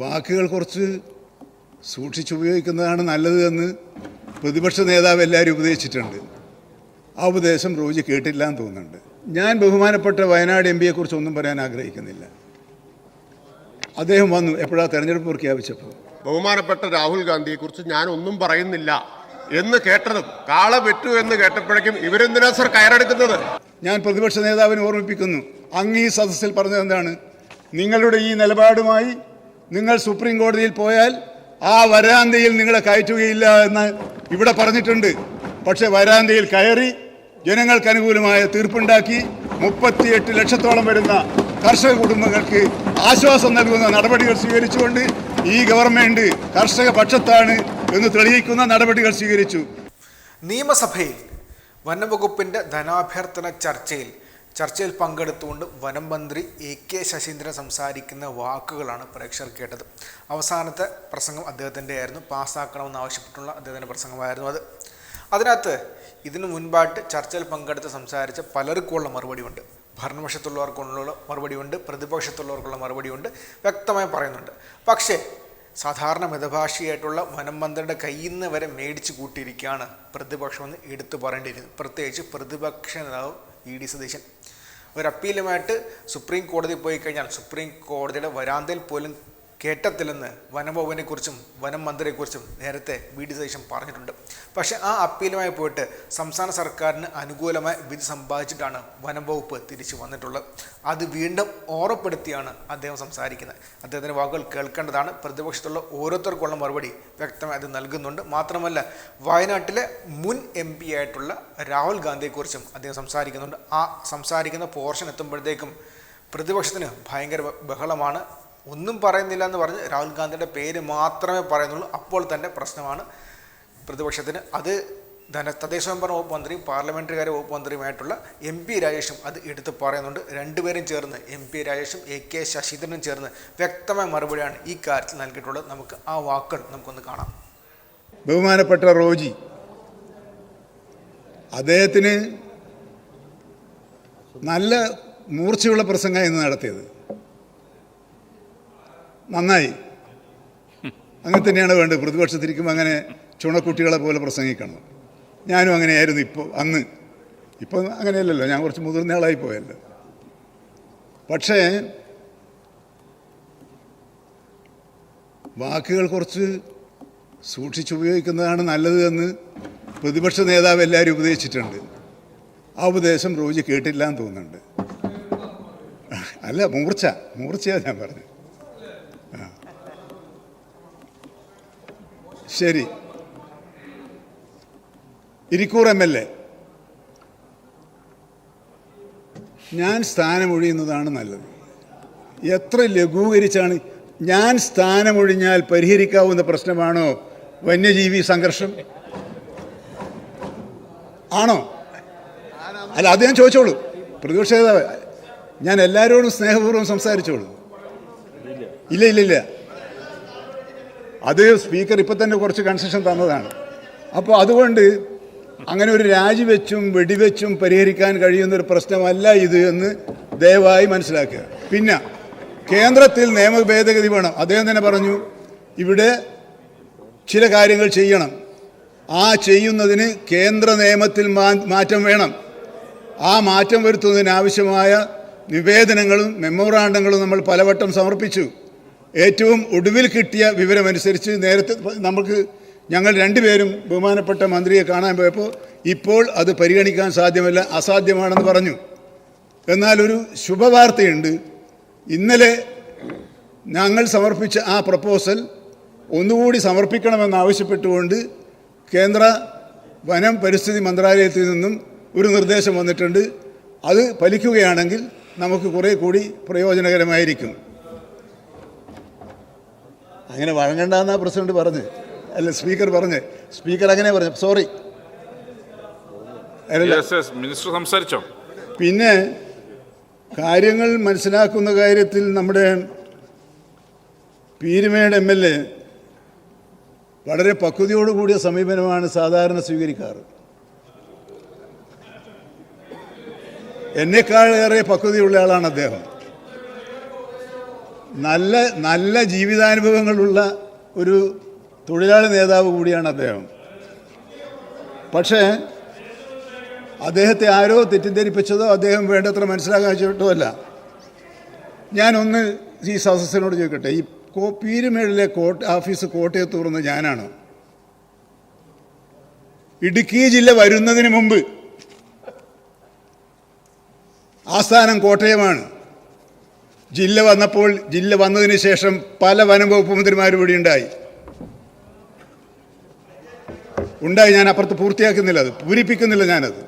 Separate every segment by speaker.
Speaker 1: വാക്കുകൾ കുറച്ച് സൂക്ഷിച്ചുപയോഗിക്കുന്നതാണ് നല്ലത് എന്ന് പ്രതിപക്ഷ നേതാവ് എല്ലാവരും ഉപദേശിച്ചിട്ടുണ്ട്. ആ ഉപദേശം റോജി കേട്ടില്ല എന്ന് തോന്നുന്നുണ്ട്. ഞാൻ ബഹുമാനപ്പെട്ട വയനാട് എം പിയെക്കുറിച്ച് ഒന്നും പറയാൻ ആഗ്രഹിക്കുന്നില്ല. അദ്ദേഹം വന്നു എപ്പോഴാണ് തെരഞ്ഞെടുപ്പ് പ്രഖ്യാപിച്ചപ്പോൾ.
Speaker 2: ബഹുമാനപ്പെട്ട രാഹുൽ ഗാന്ധിയെക്കുറിച്ച് ഞാൻ ഒന്നും പറയുന്നില്ല എന്ന് കേട്ടതും കാള വെറ്റു എന്ന് കേട്ടപ്പോഴേക്കും ഇവരെന്തിനാ സർ കയറെടുക്കുന്നത്?
Speaker 1: ഞാൻ പ്രതിപക്ഷ നേതാവിനെ ഓർമ്മിപ്പിക്കുന്നു. അങ്ങ് ഈ സദസ്സിൽ പറഞ്ഞത് എന്താണ് നിങ്ങളുടെ ഈ നിലപാടുമായി നിങ്ങൾ സുപ്രീം കോടതിയിൽ പോയാൽ ആ വരാന്തയിൽ നിങ്ങളെ കയറ്റുകയില്ല എന്ന് ഇവിടെ പറഞ്ഞിട്ടുണ്ട്. പക്ഷേ വരാന്തയിൽ കയറി ജനങ്ങൾക്ക് അനുകൂലമായ തീർപ്പുണ്ടാക്കി മുപ്പത്തിയെട്ട് ലക്ഷത്തോളം വരുന്ന കർഷക കുടുംബങ്ങൾക്ക് ആശ്വാസം നൽകുന്ന നടപടികൾ സ്വീകരിച്ചുകൊണ്ട് ഈ ഗവൺമെന്റ് കർഷക പക്ഷത്താണ് എന്ന് തെളിയിക്കുന്ന നടപടികൾ സ്വീകരിച്ചു.
Speaker 3: നിയമസഭയിൽ വനംവകുപ്പിന്റെ ധനാഭ്യർത്ഥന ചർച്ചയിൽ ചർച്ചയിൽ പങ്കെടുത്തുകൊണ്ട് വനം മന്ത്രി എ കെ ശശീന്ദ്രൻ സംസാരിക്കുന്ന വാക്കുകളാണ് പ്രേക്ഷകർ കേട്ടത്. അവസാനത്തെ പ്രസംഗം അദ്ദേഹത്തിന്റെ ആയിരുന്നു. പാസ്സാക്കണമെന്ന് ആവശ്യപ്പെട്ടുള്ള അദ്ദേഹത്തിന്റെ പ്രസംഗമായിരുന്നു അത്. അതിനകത്ത് ഇതിനു മുൻപായിട്ട് ചർച്ചയിൽ പങ്കെടുത്ത് സംസാരിച്ച പലർക്കുമുള്ള മറുപടിയുണ്ട്. ഭരണപക്ഷത്തുള്ളവർക്കുള്ള മറുപടിയുണ്ട്. പ്രതിപക്ഷത്തുള്ളവർക്കുള്ള മറുപടിയുണ്ട്. വ്യക്തമായി പറയുന്നുണ്ട്. പക്ഷേ സാധാരണ മിതഭാഷയായിട്ടുള്ള വനം മന്ത്രിയുടെ കയ്യിൽ നിന്ന് വരെ മേടിച്ച് കൂട്ടിയിരിക്കുകയാണ് പ്രതിപക്ഷമെന്ന് എടുത്തു പറയേണ്ടിയിരുന്നു പ്രത്യേകിച്ച് പ്രതിപക്ഷ നേതാവ് ഇ ഡി സതീശൻ. ഒരു അപ്പീലുമായിട്ട് സുപ്രീം കോടതി പോയി കഴിഞ്ഞാൽ സുപ്രീം കോടതിയുടെ വരാന്തയിൽ പോലും കേട്ടത്തില്ലെന്ന് വനഭവനെക്കുറിച്ചും വനം മന്ത്രിയെക്കുറിച്ചും നേരത്തെ വി ഡി സതീശൻ പറഞ്ഞിട്ടുണ്ട്. പക്ഷേ ആ അപ്പീലുമായി പോയിട്ട് സംസ്ഥാന സർക്കാരിന് അനുകൂലമായ വിധി സമ്പാദിച്ചിട്ടാണ് വനം വകുപ്പ് തിരിച്ചു വന്നിട്ടുള്ളത്. അത് വീണ്ടും ഓർമ്മപ്പെടുത്തിയാണ് അദ്ദേഹം സംസാരിക്കുന്നത്. അദ്ദേഹത്തിന്റെ വാക്കുകൾ കേൾക്കേണ്ടതാണ്. പ്രതിപക്ഷത്തുള്ള ഓരോരുത്തർക്കുള്ള മറുപടി വ്യക്തമായി അത് നൽകുന്നുണ്ട്. മാത്രമല്ല വയനാട്ടിലെ മുൻ എം പി ആയിട്ടുള്ള രാഹുൽ ഗാന്ധിയെക്കുറിച്ചും അദ്ദേഹം സംസാരിക്കുന്നുണ്ട്. ആ സംസാരിക്കുന്ന പോർഷൻ എത്തുമ്പോഴത്തേക്കും പ്രതിപക്ഷത്തിന് ഭയങ്കര ബഹളമാണ്. ഒന്നും പറയുന്നില്ല എന്ന് പറഞ്ഞ് രാഹുൽ ഗാന്ധിയുടെ പേര് മാത്രമേ പറയുന്നുള്ളൂ. അപ്പോൾ തന്നെ പ്രശ്നമാണ് പ്രതിപക്ഷത്തിന്. അത് ധന തദ്ദേശ സ്വയംഭരണ വകുപ്പ് മന്ത്രിയും പാർലമെന്ററി കാര്യ വകുപ്പ് മന്ത്രിയുമായിട്ടുള്ള എം പി രാജേഷും അത് എടുത്ത് പറയുന്നുണ്ട്. രണ്ടുപേരും ചേർന്ന് എം പി രാജേഷും എ കെ ശശീന്ദ്രനും ചേർന്ന് വ്യക്തമായ മറുപടിയാണ് ഈ കാര്യത്തിൽ നൽകിയിട്ടുള്ളത്. നമുക്ക് ആ വാക്കുകൾ നമുക്കൊന്ന് കാണാം.
Speaker 1: ബഹുമാനപ്പെട്ട റോജി അദ്ദേഹത്തിന് നല്ല മൂർച്ചയുള്ള പ്രസംഗം ഇന്ന് നടത്തിയത്. നന്നായി. അങ്ങനെ തന്നെയാണ് വേണ്ടത്. പ്രതിപക്ഷത്തിരിക്കുമ്പോൾ അങ്ങനെ ചുണക്കുട്ടികളെ പോലെ പ്രസംഗിക്കണം. ഞാനും അങ്ങനെയായിരുന്നു ഇപ്പോൾ അന്ന്. ഇപ്പം അങ്ങനെയല്ലല്ലോ. ഞാൻ കുറച്ച് മുതിർന്ന ആളായി പോയല്ലോ. പക്ഷേ വാക്കുകൾ കുറച്ച് സൂക്ഷിച്ചുപയോഗിക്കുന്നതാണ് നല്ലത് എന്ന് പ്രതിപക്ഷ നേതാവ് എല്ലാവരും ഉപദേശിച്ചിട്ടുണ്ട്. ആ ഉപദേശം റോജി കേട്ടില്ല എന്ന് തോന്നുന്നുണ്ട്. അല്ല മൂർച്ച. മൂർച്ചയാണ് ഞാൻ പറഞ്ഞത്. ശരി. Irikkur M L A. ഞാൻ സ്ഥാനമൊഴിയുന്നതാണ് നല്ലത്. എത്ര ലഘൂകരിച്ചാണ് ഞാൻ സ്ഥാനമൊഴിഞ്ഞാൽ പരിഹരിക്കാവുന്ന പ്രശ്നമാണോ വന്യജീവി സംഘർഷം? ആണോ? അല്ല അത് ഞാൻ ചോദിച്ചോളൂ. പ്രതിപക്ഷ നേതാവ് ഞാൻ എല്ലാവരോടും സ്നേഹപൂർവം സംസാരിച്ചോളൂ. ഇല്ല ഇല്ല ഇല്ല. അത് സ്പീക്കർ ഇപ്പം തന്നെ കുറച്ച് കൺസെഷൻ തന്നതാണ്. അപ്പോൾ അതുകൊണ്ട് അങ്ങനെ ഒരു രാജിവെച്ചും വെടിവെച്ചും പരിഹരിക്കാൻ കഴിയുന്ന ഒരു പ്രശ്നമല്ല ഇത് എന്ന് ദയവായി മനസ്സിലാക്കുക. പിന്നെ കേന്ദ്രത്തിൽ നിയമ ഭേദഗതി വേണം. അദ്ദേഹം തന്നെ പറഞ്ഞു ഇവിടെ ചില കാര്യങ്ങൾ ചെയ്യണം. ആ ചെയ്യുന്നതിന് കേന്ദ്ര നിയമത്തിൽ മാറ്റം വേണം. ആ മാറ്റം വരുത്തുന്നതിന് ആവശ്യമായ നിവേദനങ്ങളും മെമ്മോറാണ്ടങ്ങളും നമ്മൾ പലവട്ടം സമർപ്പിച്ചു. ഏറ്റവും ഒടുവിൽ കിട്ടിയ വിവരമനുസരിച്ച് നേരത്തെ നമുക്ക് ഞങ്ങൾ രണ്ടുപേരും ബഹുമാനപ്പെട്ട മന്ത്രിയെ കാണാൻ പോയപ്പോൾ ഇപ്പോൾ അത് പരിഗണിക്കാൻ സാധ്യമല്ല അസാധ്യമാണെന്ന് പറഞ്ഞു. എന്നാൽ ഒരു ശുഭവാർത്തയുണ്ട്. ഇന്നലെ ഞങ്ങൾ സമർപ്പിച്ച ആ പ്രപ്പോസൽ ഒന്നുകൂടി സമർപ്പിക്കണമെന്ന് ആവശ്യപ്പെട്ടുകൊണ്ട് കേന്ദ്ര വനം പരിസ്ഥിതി മന്ത്രാലയത്തിൽ നിന്നും ഒരു നിർദ്ദേശം വന്നിട്ടുണ്ട്. അത് ഫലിക്കുകയാണെങ്കിൽ നമുക്ക് കുറേ കൂടി പ്രയോജനകരമായിരിക്കും. അങ്ങനെ വഴങ്ങണ്ടെന്നാ പ്രസിഡന്റ് പറഞ്ഞ്. അല്ല സ്പീക്കർ പറഞ്ഞ്. സ്പീക്കർ അങ്ങനെ പറഞ്ഞു. സോറി.
Speaker 4: മിനിസ്റ്റർ സംസാരിച്ചോ?
Speaker 1: പിന്നെ കാര്യങ്ങൾ മനസ്സിലാക്കുന്ന കാര്യത്തിൽ നമ്മുടെ പീരുമേട് എം എൽ എ വളരെ പക്വതയോടുകൂടിയ സമീപനമാണ് സാധാരണ സ്വീകരിക്കാറ്. എന്നെക്കാളേറെ പക്വതയുള്ള ആളാണ് അദ്ദേഹം. നല്ല നല്ല ജീവിതാനുഭവങ്ങളുള്ള ഒരു തൊഴിലാളി നേതാവ് കൂടിയാണ് അദ്ദേഹം. പക്ഷേ അദ്ദേഹത്തെ ആരോ തെറ്റിദ്ധരിപ്പിച്ചതോ അദ്ദേഹം വേണ്ടത്ര മനസ്സിലാക്കാച്ചോ അല്ല ഞാനൊന്ന് ഈ സദസ്സിനോട് ചോദിക്കട്ടെ. ഈ കോ പീരുമേളിലെ കോട്ട ഓഫീസ് കോട്ടയത്ത് തുറന്ന് ഞാനാണ്? ഇടുക്കി ജില്ല വരുന്നതിന് മുമ്പ് ആസ്ഥാനം കോട്ടയമാണ്. ജില്ല വന്നപ്പോൾ ജില്ല വന്നതിന് ശേഷം പല വനംവകുപ്പ് മന്ത്രിമാരും ഇവിടെ ഉണ്ടായി ഉണ്ടായി ഞാൻ അപ്പുറത്ത് പൂർത്തിയാക്കുന്നില്ല അത്. പൂരിപ്പിക്കുന്നില്ല ഞാനത്.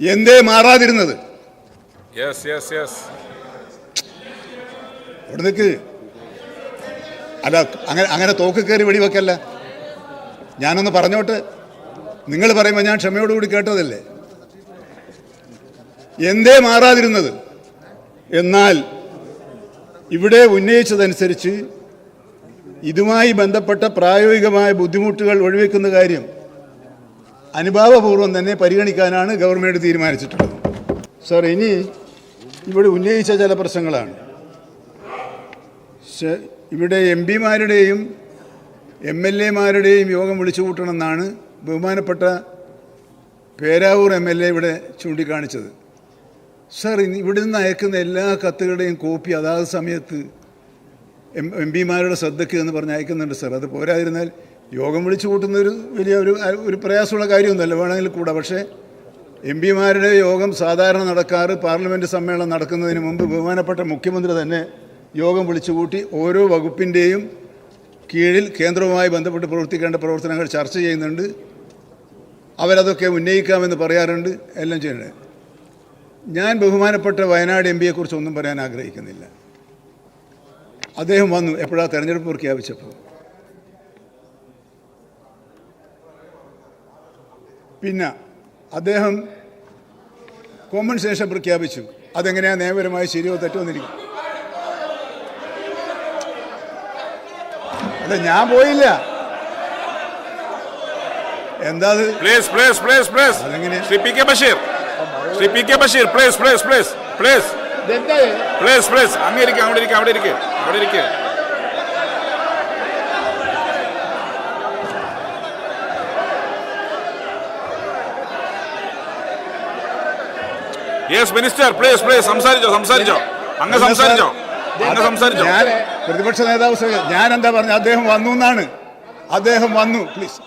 Speaker 1: എന്തേ മാറാതിരുന്നത്? നിൽക്ക് അല്ല അങ്ങനെ അങ്ങനെ തോക്ക് കയറി വെടിവെക്കല്ല. ഞാനൊന്ന് പറഞ്ഞോട്ട്. നിങ്ങൾ പറയുമ്പോൾ ഞാൻ ക്ഷമയോടുകൂടി കേട്ടതല്ലേ? എന്തേ മാറാതിരുന്നത്? എന്നാൽ ഇവിടെ ഉന്നയിച്ചതനുസരിച്ച് ഇതുമായി ബന്ധപ്പെട്ട പ്രായോഗികമായ ബുദ്ധിമുട്ടുകൾ ഒഴിവെക്കുന്ന കാര്യം അനുഭാവപൂർവം തന്നെ പരിഗണിക്കാനാണ് ഗവൺമെന്റ് തീരുമാനിച്ചിട്ടുള്ളത്. സാർ ഇനി ഇവിടെ ഉന്നയിച്ച ചില പ്രശ്നങ്ങളാണ്. ഇവിടെ എം പിമാരുടെയും എം എൽ എമാരുടെയും യോഗം വിളിച്ചു കൂട്ടണമെന്നാണ് ബഹുമാനപ്പെട്ട പേരാവൂർ എം എൽ എ ഇവിടെ ചൂണ്ടിക്കാണിച്ചത്. സാർ ഇവിടെ നിന്ന് അയക്കുന്ന എല്ലാ കത്തുകളുടെയും കോപ്പി അതാത് സമയത്ത് എം എം പിമാരുടെ ശ്രദ്ധയ്ക്ക് എന്ന് പറഞ്ഞ് അയക്കുന്നുണ്ട് സാർ. അത് പോരാതിരുന്നാൽ യോഗം വിളിച്ചു കൂട്ടുന്ന ഒരു വലിയ ഒരു ഒരു പ്രയാസമുള്ള കാര്യമൊന്നുമല്ല. വേണമെങ്കിൽ കൂടാ. പക്ഷേ എം പിമാരുടെ യോഗം സാധാരണ നടക്കാറ് പാർലമെന്റ് സമ്മേളനം നടക്കുന്നതിന് മുമ്പ് ബഹുമാനപ്പെട്ട മുഖ്യമന്ത്രി തന്നെ യോഗം വിളിച്ചു കൂട്ടി ഓരോ വകുപ്പിന്റെയും കീഴിൽ കേന്ദ്രവുമായി ബന്ധപ്പെട്ട് പ്രവർത്തിക്കേണ്ട പ്രവർത്തനങ്ങൾ ചർച്ച ചെയ്യുന്നുണ്ട്. അവരതൊക്കെ ഉന്നയിക്കാമെന്ന് പറയാറുണ്ട്. എല്ലാം ചെയ്യുന്നുണ്ട്. ഞാൻ ബഹുമാനപ്പെട്ട വയനാട് എം പിയെക്കുറിച്ച് ഒന്നും പറയാൻ ആഗ്രഹിക്കുന്നില്ല. അദ്ദേഹം വന്നു എപ്പോഴാണ് തെരഞ്ഞെടുപ്പ് പ്രഖ്യാപിച്ചപ്പോൾ. പിന്നെ അദ്ദേഹം കോമ്പൻസേഷൻ പ്രഖ്യാപിച്ചു. അതെങ്ങനെയാ നിയമപരമായി ശരിയോ തെറ്റോ എന്നിരിക്കും. അല്ല ഞാൻ പോയില്ല. എന്താ അത്?
Speaker 4: Please, ശ്രീ പി കെ അതെങ്ങനെയാ? Shri P K Basheer please please please please please please അങ്ങ് ഇരിക്കുക അവിടെ ഇരിക്കുക അവിടെ ഇരിക്കുക അവിടെ ഇരിക്കുക യെസ് മിനിസ്റ്റർ പ്ലീസ് പ്ലീസ് സംസാരിച്ചോ സംസാരിച്ചോ. അങ്ങ് സംസാരിച്ചോ അങ്ങ് സംസാരിച്ചോ.
Speaker 1: ഞാൻ പ്രതിപക്ഷ നേതാവ് ഞാൻ എന്താ പറഞ്ഞ? അദ്ദേഹം വന്നു എന്നാണ്. അദ്ദേഹം വന്നു please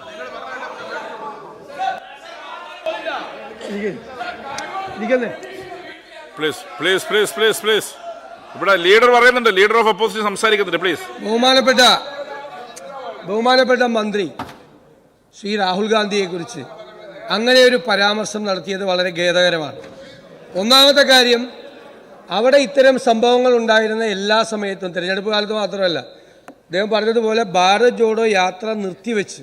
Speaker 4: please please please please please ഇവിടെ ലീഡർ പറയുന്നുണ്ട്. ലീഡർ ഓഫ് അപ്പോസിഷൻ സംസാരിക്കുന്നുണ്ട് പ്ലീസ്
Speaker 5: ബഹുമാനപ്പെട്ട ബഹുമാനപ്പെട്ട മന്ത്രി ശ്രീ രാഹുൽ ഗാന്ധിയെ കുറിച്ച് അങ്ങനെ ഒരു പരാമർശം നടത്തിയത് വളരെ ഖേദകരമാണ്. ഒന്നാമത്തെ കാര്യം അവിടെ ഇത്തരം സംഭവങ്ങൾ ഉണ്ടായിരുന്ന എല്ലാ സമയത്തും തിരഞ്ഞെടുപ്പ് കാലത്ത് മാത്രമല്ല അദ്ദേഹം പറഞ്ഞതുപോലെ ഭാരത് ജോഡോ യാത്ര നിർത്തിവെച്ച്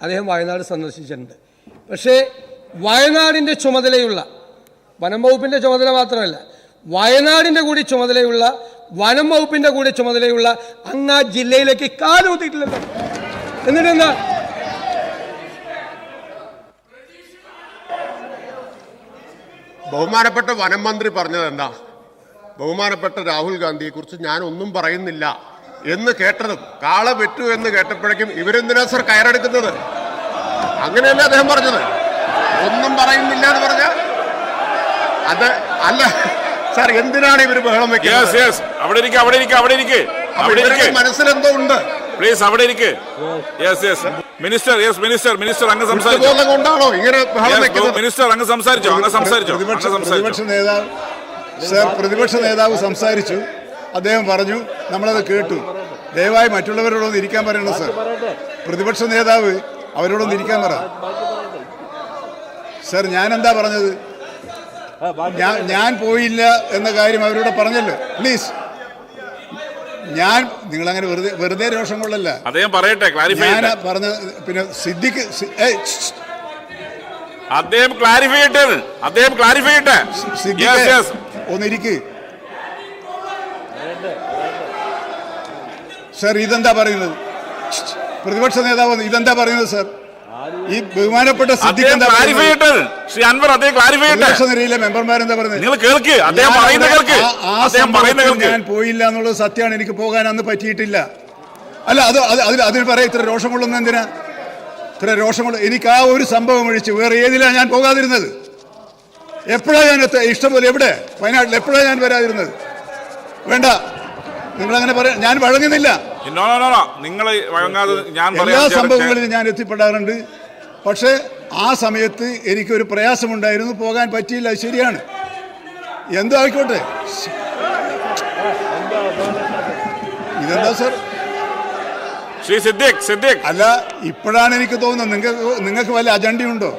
Speaker 5: അദ്ദേഹം വയനാട് സന്ദർശിച്ചിട്ടുണ്ട്. പക്ഷേ വയനാടിന്റെ ചുമതലയുള്ള വനം വകുപ്പിന്റെ ചുമതല മാത്രമല്ല വയനാടിന്റെ കൂടി ചുമതലയുള്ള വനം വകുപ്പിന്റെ കൂടി ചുമതലയുള്ള അങ്ങ് ആ ജില്ലയിലേക്ക് കാലുകുത്തിയിട്ടില്ലല്ലോ എന്നിട്ടെന്താ
Speaker 2: ബഹുമാനപ്പെട്ട വനം മന്ത്രി പറഞ്ഞത് എന്താ? ബഹുമാനപ്പെട്ട രാഹുൽ ഗാന്ധിയെ കുറിച്ച് ഞാൻ ഒന്നും പറയുന്നില്ല എന്ന് കേട്ടതും കാള വെറ്റു എന്ന് കേട്ടപ്പോഴേക്കും ഇവരെന്തിനാ സർ കയറെടുക്കുന്നത്? അങ്ങനെയല്ല അദ്ദേഹം പറഞ്ഞത്? ഒന്നും പറയുന്നില്ല എന്ന് പറഞ്ഞ അത് അല്ല. സാർ എന്തിനാണ് ഇവർ ബഹളം
Speaker 4: യെസ്
Speaker 2: വെക്കുന്നത്
Speaker 4: യെസ് അവിടെ അവിടെ അവിടെ അവിടെ
Speaker 2: ഇവരുടെ മനസ്സിലെന്തോ ഉണ്ട്.
Speaker 4: പ്ലീസ് അവിടെ ഇരിക്ക്. Yes yes minister yes minister minister അങ്ങ് സംസാരിച്ചോ.
Speaker 2: കൊണ്ടാണോ ഇങ്ങനെ ബഹളം
Speaker 4: Yes,
Speaker 2: വെക്കുന്നത്?
Speaker 4: മിനിസ്റ്റർ അങ്ങ് സംസാരിച്ചോ അങ്ങ് സംസാരിച്ചോ
Speaker 1: പ്രതിപക്ഷ
Speaker 4: അങ്ങ്
Speaker 1: പ്രതിപക്ഷ
Speaker 4: സംസാരിച്ചോ.
Speaker 1: നേതാവ് സർ പ്രതിപക്ഷ നേതാവ് സംസാരിച്ചു. അദ്ദേഹം പറഞ്ഞു നമ്മളത് കേട്ടു. ദയവായി മറ്റുള്ളവരോടൊന്ന് ഇരിക്കാൻ പറയണം സർ പ്രതിപക്ഷ നേതാവ് അവരോടൊന്ന് ഇരിക്കാൻ പറ. സർ ഞാൻ എന്താ പറഞ്ഞത്? ഞാൻ ഞാൻ പോയില്ല എന്ന കാര്യം അവരോട് പറഞ്ഞല്ലോ. പ്ലീസ് ഞാൻ നിങ്ങളങ്ങനെ വെറുതെ വെറുതെ രോഷം കൊള്ളല്ല.
Speaker 4: അദ്ദേഹം പറയട്ടെ ക്ലാരിഫൈ
Speaker 1: ഞാൻ പറഞ്ഞ പിന്നെ സിദ്ദിഖ് സി- ഏയ്,
Speaker 4: അദ്ദേഹം ക്ലാരിഫൈ ചെയ്യട്ടെ അത്. അദ്ദേഹം ക്ലാരിഫൈ ചെയ്യട്ടെ.
Speaker 1: സിദ്ദിഖ്
Speaker 4: യെസ്
Speaker 1: ഒന്നിരിക്ക്. സർ ഇതെന്താ പറയുന്നത്? പ്രതിപക്ഷ നേതാവ് ഇതെന്താ പറയുന്നത് സർ ഈ ബഹുമാനപ്പെട്ട
Speaker 4: ശ്രീ അൻവർ അദ്ദേഹം ക്ലാരിഫൈ
Speaker 1: പ്രതിപക്ഷ
Speaker 4: ചെയ്യട്ടെ
Speaker 1: നിരയിലെ മെമ്പർമാരെന്താ പറയുന്നത്?
Speaker 4: നിങ്ങൾ കേൾക്ക്. അദ്ദേഹം പറയുന്ന കേൾക്ക്.
Speaker 1: ആ- ആ
Speaker 4: അദ്ദേഹം പറയുന്ന കേൾക്ക്.
Speaker 1: ഞാൻ പോയില്ല എന്നുള്ളത് സത്യമാണ്. എനിക്ക് പോകാൻ അന്ന് പറ്റിയിട്ടില്ല. അല്ല അത് അത് അതിൽ അതിന് പറയാം ഇത്ര രോഷം കൊള്ളുന്ന എന്തിനാ? ഇത്ര രോഷം കൊള്ള എനിക്ക് ആ ഒരു സംഭവം ഒഴിച്ച് വേറെ ഏതിലാണ് ഞാൻ പോകാതിരുന്നത്? എപ്പോഴാണ് ഞാൻ ഇഷ്ടംപോലെ എവിടെ? വയനാട്ടിൽ എപ്പോഴാണ് ഞാൻ വരാതിരുന്നത്? വേണ്ട. നിങ്ങളങ്ങനെ പറയാം ഞാൻ വഴങ്ങുന്നില്ല.
Speaker 4: നോ നോ നോ നിങ്ങൾ വഴങ്ങാതെ ഞാൻ
Speaker 1: എല്ലാ സംഭവങ്ങളിലും ഞാൻ എത്തിപ്പെടാറുണ്ട്. പക്ഷേ ആ സമയത്ത് എനിക്കൊരു പ്രയാസമുണ്ടായിരുന്നു. പോകാൻ പറ്റിയില്ല. ശരിയാണ്. എന്തോ ആയിക്കോട്ടെ. ഇതെന്താ സർ?
Speaker 4: ശ്രീ സിദ്ദിഖ് സിദ്ദിഖ്.
Speaker 1: അല്ല ഇപ്പോഴാണ് എനിക്ക് തോന്നുന്നത്. നിങ്ങൾക്ക് നിങ്ങൾക്ക് വല്ല അജണ്ടയുണ്ടോ?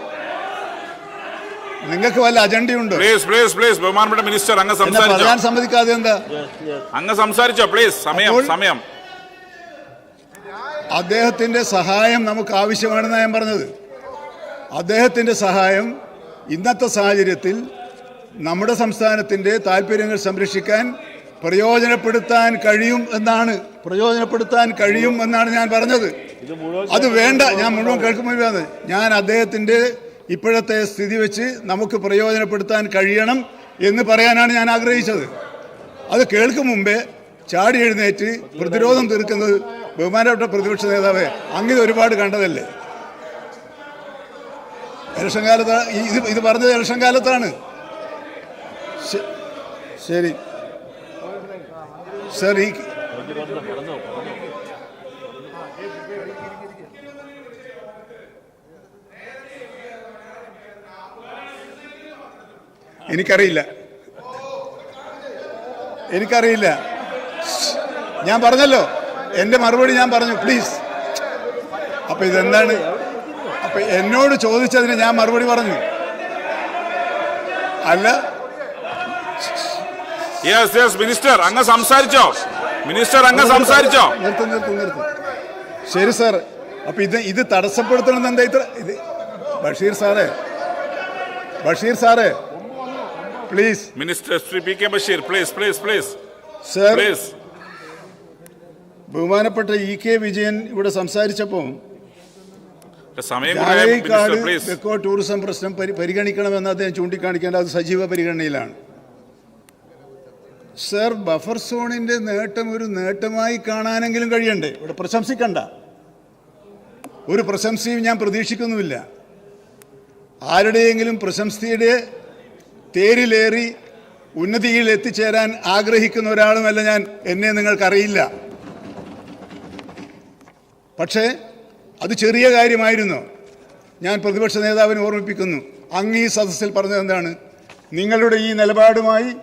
Speaker 1: നിങ്ങൾക്ക് വല്ല അജണ്ടയുണ്ടോ?
Speaker 4: പ്ലീസ് പ്ലീസ് പ്ലീസ് ബഹുമാനപ്പെട്ട മിനിസ്റ്റർ അങ്ങ്
Speaker 1: സംസാരിച്ചു. പറയാൻ സമ്മതിക്കാതെ എന്താ?
Speaker 4: അങ്ങ് സംസാരിച്ചോ പ്ലീസ് സമയം സമയം.
Speaker 1: അദ്ദേഹത്തിന്റെ സഹായം നമുക്ക് ആവശ്യമാണെന്നാണ് ഞാൻ പറഞ്ഞത്. അദ്ദേഹത്തിന്റെ സഹായം ഇന്നത്തെ സാഹചര്യത്തിൽ നമ്മുടെ സംസ്ഥാനത്തിന്റെ താല്പര്യങ്ങൾ സംരക്ഷിക്കാൻ പ്രയോജനപ്പെടുത്താൻ കഴിയും എന്നാണ്. പ്രയോജനപ്പെടുത്താൻ കഴിയും എന്നാണ് ഞാൻ പറഞ്ഞത്. അത് വേണ്ട. ഞാൻ മുഴുവൻ കേൾക്കുമ്പോൾ ഞാൻ അദ്ദേഹത്തിന്റെ ഇപ്പോഴത്തെ സ്ഥിതി വെച്ച് നമുക്ക് പ്രയോജനപ്പെടുത്താൻ കഴിയണം എന്ന് പറയാനാണ് ഞാൻ ആഗ്രഹിച്ചത്. അത് കേൾക്കും മുമ്പേ ചാടി എഴുന്നേറ്റ് പ്രതിരോധം തീർക്കുന്നത് ബഹുമാനപ്പെട്ട പ്രതിപക്ഷ നേതാവ് അങ്ങനെ ഒരുപാട് കണ്ടതല്ലേ? ഇലക്ഷൻ കാലത്ത് ഇത് ഇത് പറഞ്ഞത് ഇലക്ഷൻ കാലത്താണ് ശരി. സർ ഈ എനിക്കറിയില്ല. എനിക്കറിയില്ല. ഞാൻ പറഞ്ഞല്ലോ. എന്റെ മറുപടി ഞാൻ പറഞ്ഞു പ്ലീസ് അപ്പൊ ഇതെന്താണ്? അപ്പൊ എന്നോട് ചോദിച്ചതിന് ഞാൻ മറുപടി പറഞ്ഞു. അല്ല.
Speaker 4: യെസ് യെസ് മിനിസ്റ്റർ അങ്ങ് സംസാരിച്ചോ. മിനിസ്റ്റർ അങ്ങ് സംസാരിച്ചോ.
Speaker 1: നിർത്തും നിർത്തും നിർത്തും. ശരി സാർ അപ്പൊ ഇത് ഇത് തടസ്സപ്പെടുത്തണമെന്ന് എന്താ ഇത്ര? ഇത് ബഷീർ സാറേ. ബഷീർ സാറേ. Please
Speaker 4: minister Shri P K Basheer please please please
Speaker 1: sir ബഹുമാനപ്പെട്ട ഇ കെ വിജയൻ ഇവിടെ സംസാരിച്ചപ്പോൾ
Speaker 4: സമയം കൂടെ
Speaker 1: ജാനകിക്കാട്
Speaker 4: മിനിസ്റ്റർ പ്ലീസ്
Speaker 1: തെക്കോ ടൂറിസം പ്രശ്നം പരിഗണിക്കണമെന്ന് അദ്ദേഹം ചൂണ്ടിക്കാണിക്കേണ്ട അത് സജീവ പരിഗണനയിലാണ്. സർ ബഫർ സോണിന്റെ നേട്ടം ഒരു നേട്ടമായി കാണാനെങ്കിലും കഴിയണ്ടേ? ഇവിടെ പ്രശംസിക്കണ്ട. ഒരു പ്രശംസയും ഞാൻ പ്രതീക്ഷിക്കുന്നുമില്ല. ആരുടെയെങ്കിലും പ്രശംസയുടെ തേരിലേറി ഉന്നതിയിൽ എത്തിച്ചേരാൻ ആഗ്രഹിക്കുന്ന ഒരാളുമല്ല ഞാൻ. എന്നെ നിങ്ങൾക്കറിയില്ല. പക്ഷേ അത് ചെറിയ കാര്യമായിരുന്നു. ഞാൻ പ്രതിപക്ഷ നേതാവിനെ ഓർമ്മിപ്പിക്കുന്നു. അങ്ങ് ഈ സദസ്സിൽ പറഞ്ഞത് എന്താണ് നിങ്ങളുടെ ഈ നിലപാടുമായി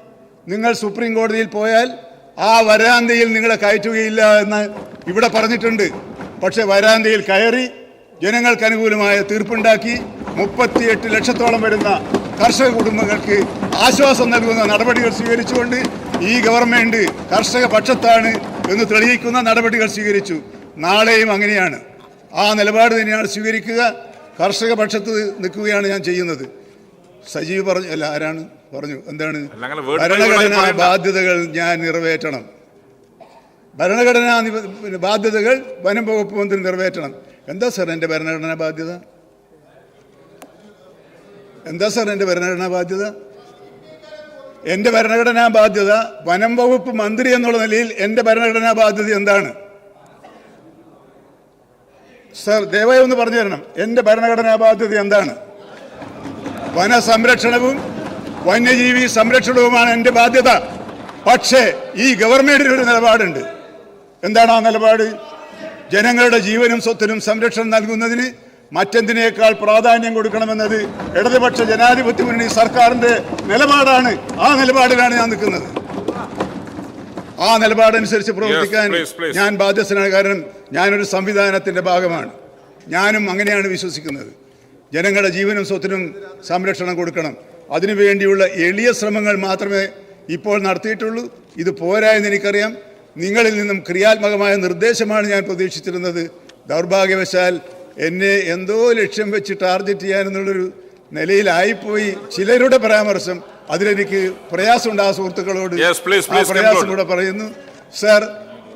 Speaker 1: നിങ്ങൾ സുപ്രീം കോടതിയിൽ പോയാൽ ആ വരാന്തയിൽ നിങ്ങളെ കയറ്റുകയില്ല എന്ന് ഇവിടെ പറഞ്ഞിട്ടുണ്ട്. പക്ഷേ വരാന്തയിൽ കയറി ജനങ്ങൾക്ക് അനുകൂലമായ തീർപ്പുണ്ടാക്കി മുപ്പത്തിയെട്ട് ലക്ഷത്തോളം വരുന്ന കർഷക കുടുംബങ്ങൾക്ക് ആശ്വാസം നൽകുന്ന നടപടികൾ സ്വീകരിച്ചുകൊണ്ട് ഈ ഗവൺമെന്റ് കർഷക പക്ഷത്താണ് എന്ന് തെളിയിക്കുന്ന നടപടികൾ സ്വീകരിച്ചു. നാളെയും അങ്ങനെയാണ്. ആ നിലപാട് തന്നെയാണ് സ്വീകരിക്കുക. കർഷക പക്ഷത്ത് നിൽക്കുകയാണ് ഞാൻ ചെയ്യുന്നത്. സജീവ് പറഞ്ഞു അല്ല ആരാണ്? പറഞ്ഞു. എന്താണ്? ഭരണഘടനാ ബാധ്യതകൾ ഞാൻ നിറവേറ്റണം. ഭരണഘടനാ ബാധ്യതകൾ വനം വകുപ്പ് മന്ത്രി നിറവേറ്റണം. എന്താ സാർ എന്റെ ഭരണഘടനാ ബാധ്യത? എന്താ സാർ എന്റെ ഭരണഘടനാ ബാധ്യത? എന്റെ ഭരണഘടനാ ബാധ്യത വനം വകുപ്പ് മന്ത്രി എന്നുള്ള നിലയിൽ എന്റെ ഭരണഘടനാ ബാധ്യത എന്താണ്? സർ ദയവായി ഒന്ന് പറഞ്ഞു തരണം. എന്റെ ഭരണഘടനാ ബാധ്യത എന്താണ്? വനസംരക്ഷണവും വന്യജീവി സംരക്ഷണവുമാണ് എന്റെ ബാധ്യത. പക്ഷേ ഈ ഗവൺമെന്റിന് ഒരു നിലപാടുണ്ട്. എന്താണ് ആ നിലപാട്? ജനങ്ങളുടെ ജീവനും സ്വത്തിനും സംരക്ഷണം നൽകുന്നതിന് മറ്റെന്തിനേക്കാൾ പ്രാധാന്യം കൊടുക്കണമെന്നത് ഇടതുപക്ഷ ജനാധിപത്യ മുന്നണി സർക്കാരിന്റെ നിലപാടാണ്. ആ നിലപാടിലാണ് ഞാൻ നിൽക്കുന്നത്. ആ നിലപാടനുസരിച്ച് പ്രവർത്തിക്കാൻ. ഞാൻ ബാധ്യസ്ഥനാണ് കാരണം ഞാനൊരു സംവിധാനത്തിന്റെ ഭാഗമാണ്. ഞാനും അങ്ങനെയാണ് വിശ്വസിക്കുന്നത്. ജനങ്ങളുടെ ജീവനും സ്വത്തിനും സംരക്ഷണം കൊടുക്കണം. അതിനുവേണ്ടിയുള്ള എളിയ ശ്രമങ്ങൾ മാത്രമേ ഇപ്പോൾ നടത്തിയിട്ടുള്ളൂ. ഇത് പോരായെന്ന് എനിക്കറിയാം. നിങ്ങളിൽ നിന്നും ക്രിയാത്മകമായ നിർദ്ദേശമാണ് ഞാൻ പ്രതീക്ഷിച്ചിരുന്നത്. ദൗർഭാഗ്യവശാൽ എന്നെ എന്തോ ലക്ഷ്യം വെച്ച് ടാർഗറ്റ് ചെയ്യാനെന്നുള്ളൊരു നിലയിലായിപ്പോയി ചിലരുടെ പരാമർശം. അതിലെനിക്ക് പ്രയാസമുണ്ട് ആ സുഹൃത്തുക്കളോട്. പ്രയാസം. കൂടെ പറയുന്നു. സർ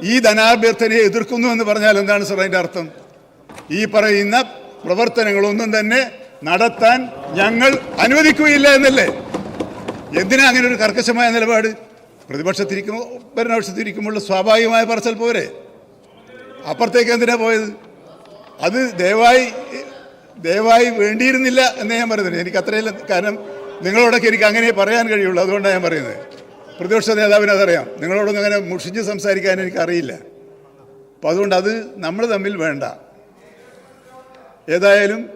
Speaker 1: ഈ ധനാഭ്യർത്ഥനയെ എതിർക്കുന്നു എന്ന് പറഞ്ഞാൽ എന്താണ് സർ അതിന്റെ അർത്ഥം? ഈ പറയുന്ന പ്രവർത്തനങ്ങളൊന്നും തന്നെ നടത്താൻ ഞങ്ങൾ അനുവദിക്കുകയില്ല എന്നല്ലേ? എന്തിനാ അങ്ങനെ ഒരു കർക്കശമായ നിലപാട്? പ്രതിപക്ഷത്തിരിക്കുമ്പോൾ ഭരണപക്ഷത്തിരിക്കുമ്പോൾ സ്വാഭാവികമായ പറച്ചൽ പോരെ. അപ്പുറത്തേക്ക് എന്തിനാ പോയത്? അത് ദയവായി ദയവായി വേണ്ടിയിരുന്നില്ല എന്ന് ഞാൻ പറയുന്നത് എനിക്ക് അത്രയെല്ലാം കാരണം നിങ്ങളോടൊക്കെ എനിക്ക് അങ്ങനെ പറയാൻ കഴിയുള്ളൂ. അതുകൊണ്ടാണ് ഞാൻ പറയുന്നത്. പ്രതിപക്ഷ നേതാവിന് അതറിയാം. നിങ്ങളോടൊന്നും അങ്ങനെ മുഷിഞ്ഞ് സംസാരിക്കാൻ എനിക്കറിയില്ല അപ്പം അതുകൊണ്ട് അത് നമ്മൾ തമ്മിൽ വേണ്ട. ഏതായാലും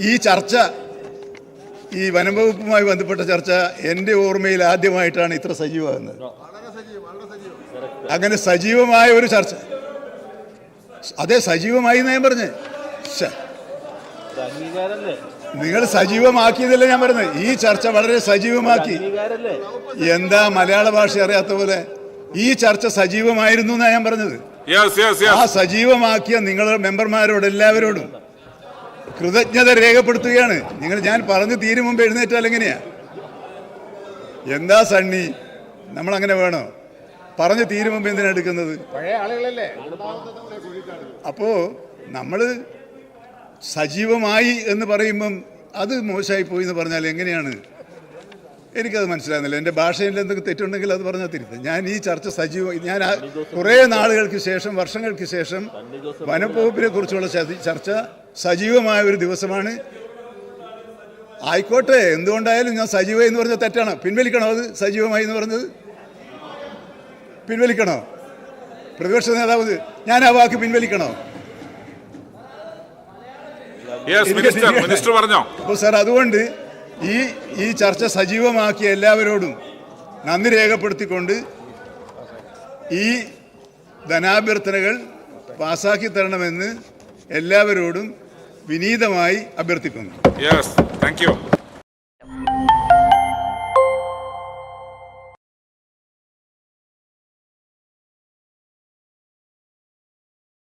Speaker 1: ഈ ചർച്ച ഈ വനം വകുപ്പുമായി ബന്ധപ്പെട്ട ചർച്ച എന്റെ ഓർമ്മയിൽ ആദ്യമായിട്ടാണ് ഇത്ര സജീവമാകുന്നത്. അങ്ങനെ സജീവമായ ഒരു ചർച്ച. അതെ സജീവമായി ഞാൻ പറഞ്ഞേ. നിങ്ങൾ സജീവമാക്കിയതല്ലേ ഞാൻ പറഞ്ഞത്. ഈ ചർച്ച വളരെ സജീവമാക്കി. എന്താ മലയാള ഭാഷ അറിയാത്ത പോലെ? ഈ ചർച്ച സജീവമായിരുന്നു എന്നാ ഞാൻ പറഞ്ഞത്.
Speaker 4: യെസ് യെസ്
Speaker 1: ആ സജീവമാക്കിയ നിങ്ങളുടെ മെമ്പർമാരോട് എല്ലാവരോടും കൃതജ്ഞത രേഖപ്പെടുത്തുകയാണ്. നിങ്ങൾ ഞാൻ പറഞ്ഞു തീരും മുമ്പ് എഴുന്നേറ്റാൽ എങ്ങനെയാ? എന്താ സണ്ണി? നമ്മളങ്ങനെ വേണോ? പറഞ്ഞു തീരും എന്തിനാണ് എന്തിനാ എടുക്കുന്നത്? അപ്പോ നമ്മൾ സജീവമായി എന്ന് പറയുമ്പം അത് മോശമായി പോയി എന്ന് പറഞ്ഞാൽ എങ്ങനെയാണ്? എനിക്കത് മനസ്സിലാകുന്നില്ല. എന്റെ ഭാഷയിൽ എന്തെങ്കിലും തെറ്റുണ്ടെങ്കിൽ അത് പറഞ്ഞാൽ തിരുത്ത്. ഞാൻ ഈ ചർച്ച സജീവ ഞാൻ കുറേ നാളുകൾക്ക് ശേഷം വർഷങ്ങൾക്ക് ശേഷം വനംവകുപ്പിനെ കുറിച്ചുള്ള ചർച്ച സജീവമായ ഒരു ദിവസമാണ്. ആയിക്കോട്ടെ എന്തുകൊണ്ടായാലും ഞാൻ സജീവമായി എന്ന് പറഞ്ഞാൽ തെറ്റാണ്. പിൻവലിക്കണോ അത് സജീവമായി എന്ന് പറഞ്ഞത്? പിൻവലിക്കണോ? പ്രതിപക്ഷ നേതാവ് ഞാൻ ആ വാക്ക് പിൻവലിക്കണോ?
Speaker 4: മിനിസ്റ്റർ മിനിസ്റ്റർ പറഞ്ഞോ?
Speaker 1: അപ്പോൾ സാർ അതുകൊണ്ട് ഈ ഈ ചർച്ച സജീവമാക്കിയ എല്ലാവരോടും നന്ദി രേഖപ്പെടുത്തിക്കൊണ്ട് ഈ ധനാഭ്യർത്ഥനകൾ പാസാക്കി തരണമെന്ന് എല്ലാവരോടും വിനീതമായി അഭ്യർത്ഥിക്കുന്നു.
Speaker 4: Yes thank you